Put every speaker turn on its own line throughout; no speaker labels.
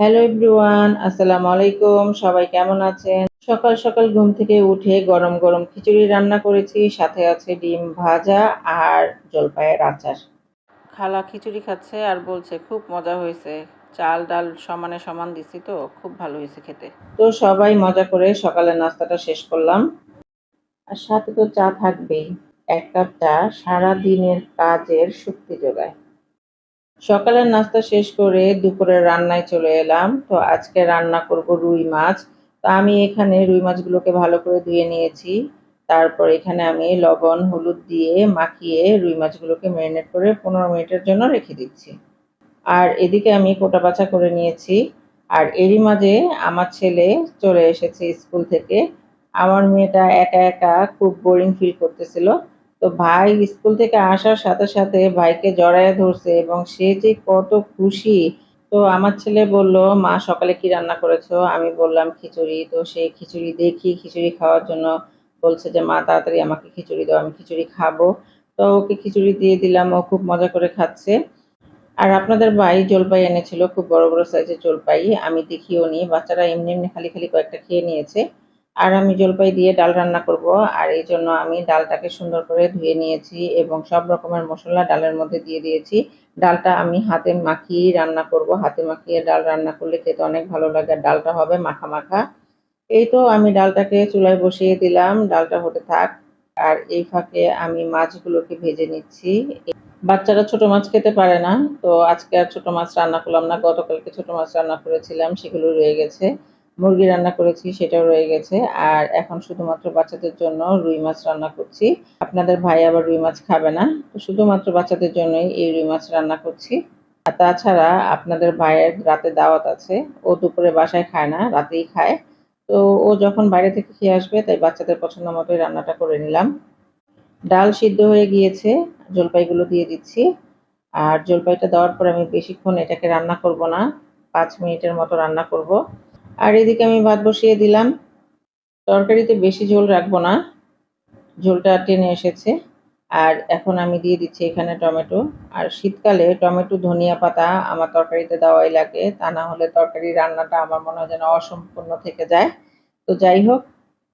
Hello everyone আসসালামু আলাইকুম সবাই কেমন আছেন? সকাল সকাল ঘুম থেকে উঠে গরম গরম খিচুড়ি রান্না করেছি, সাথে আছে ডিম ভাজা আর জলপাইয়ের আচার। খালা খিচুড়ি খাচ্ছে আর বলছে, খুব মজা হয়েছে। চাল ডাল সমানে সমান দিছি তো, খুব ভালো হয়েছে খেতে। তো সবাই মজা করে সকালের নাস্তাটা শেষ করলাম। আর সাথে তো চা থাকবেই। এক কাপ চা সারা দিনের কাজের শক্তি যোগায়। সকালের নাস্তা শেষ করে দুপুরের রান্নায় চলে এলাম। তো আজকে রান্না করব রুই মাছ। তো আমি এখানে রুই মাছগুলোকে ভালো করে ধুয়ে নিয়েছি। তারপর এখানে আমি লবণ, হলুদ দিয়ে মাখিয়ে রুই মাছগুলোকে ম্যারিনেট করে পনেরো মিনিটের জন্য রেখে দিচ্ছি। আর এদিকে আমি কোটা বাছা করে নিয়েছি। আর এরই মাঝে আমার ছেলে চলে এসেছে স্কুল থেকে। আমার মেয়েটা একা একা খুব বোরিং ফিল করতেছিল। তো ভাই স্কুল থেকে আসার সাথে সাথে ভাইকে জড়ায় ধরছে এবং সে যে কত খুশি। তো আমার ছেলে বলল, মা, সকালে কি রান্না করেছ? আমি বললাম, খিচুড়ি। তো সেই খিচুড়ি দেখি, খিচুড়ি খাওয়ার জন্য বলছে যে, মা, তাড়াতাড়ি আমাকে খিচুড়ি দাও, আমি খিচুড়ি খাব। তো ওকে খিচুড়ি দিয়ে দিলাম, ও খুব মজা করে খাচ্ছে। আর আপনাদের ভাই জলপাই এনেছিল, খুব বড় বড় সাইজের জলপাই। আমি দেখিও নি বাচ্চারা এমনি এমনি খালি খালি কয়েকটা খেয়ে নিয়েছে। আর আমি জলপাই দিয়ে ডাল রান্না করব। আর এই জন্য আমি ডালটাকে সুন্দর করে ধুয়ে নিয়েছি এবং সব রকমের মশলা ডালের মধ্যে দিয়ে দিয়েছি। ডালটা আমি হাতে মাখিয়ে রান্না করব। হাতে মাখিয়ে ডাল রান্না করলে খেতে অনেক ভালো লাগে। ডালটা হবে মাখা মাখা। এই তো আমি ডালটাকে চুলায় বসিয়ে দিলাম। ডালটা হতে থাক। আর এই ফাঁকে আমি মাছগুলোকে ভেজে নিচ্ছি। বাচ্চারা ছোট মাছ খেতে পারে না। তো আজকে আর ছোট মাছ রান্না করলাম না। গতকালকে ছোট মাছ রান্না করেছিলাম। সেগুলো রয়ে গেছে। মুরগি রান্না করেছি, সেটাও রয়ে গেছে। আর এখন শুধুমাত্র বাচ্চাদের জন্য রুই মাছ রান্না করছি। আপনাদের ভাই আবার রুই মাছ খাবে না। শুধুমাত্র বাচ্চাদের জন্যই এই রুই মাছ রান্না করছি। আর তাছাড়া আপনাদের ভাইয়ের রাতে দাওয়াত আছে। ও দুপুরে বাসায় খায় না, রাতেই খায়। তো ও যখন বাইরে থেকে খেয়ে আসবে, তাই বাচ্চাদের পছন্দ মতোই রান্নাটা করে নিলাম। ডাল সিদ্ধ হয়ে গিয়েছে, জলপাইগুলো দিয়ে দিচ্ছি। আর জলপাইটা দেওয়ার পর আমি বেশিক্ষণ এটাকে রান্না করব না, পাঁচ মিনিটের মতো রান্না করব। আর এদিকে আমি ভাত বসিয়ে দিলাম। তরকারিতে বেশি ঝোল রাখব না। ঝোলটা টেনে এসেছে। আর এখন আমি দিয়ে দিচ্ছি এখানে টমেটো। আর শীতকালে টমেটো, ধনিয়া পাতা আমার তরকারিতে দেওয়াই লাগে। তা না হলে তরকারি রান্নাটা আমার মনে হয় যেন অসম্পূর্ণ থেকে যায়। তো যাই হোক,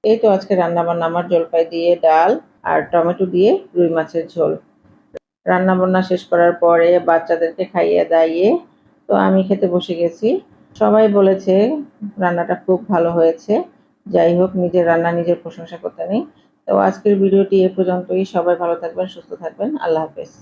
এই তো আজকে রান্না বান্না আমার জলপাই দিয়ে, ডাল আর টমেটো দিয়ে রুই মাছের ঝোল। রান্না বান্না শেষ করার পরে বাচ্চাদেরকে খাইয়ে দাইয়ে তো আমি খেতে বসে গেছি। সবাই বলেছে রান্নাটা খুব ভালো হয়েছে। যাই হোক, নিজের রান্না, নিজের প্রশংসা করতে নেই। তো আজকের ভিডিওটি এ পর্যন্তই। সবাই ভালো থাকবেন, সুস্থ থাকবেন। আল্লাহ হাফেজ।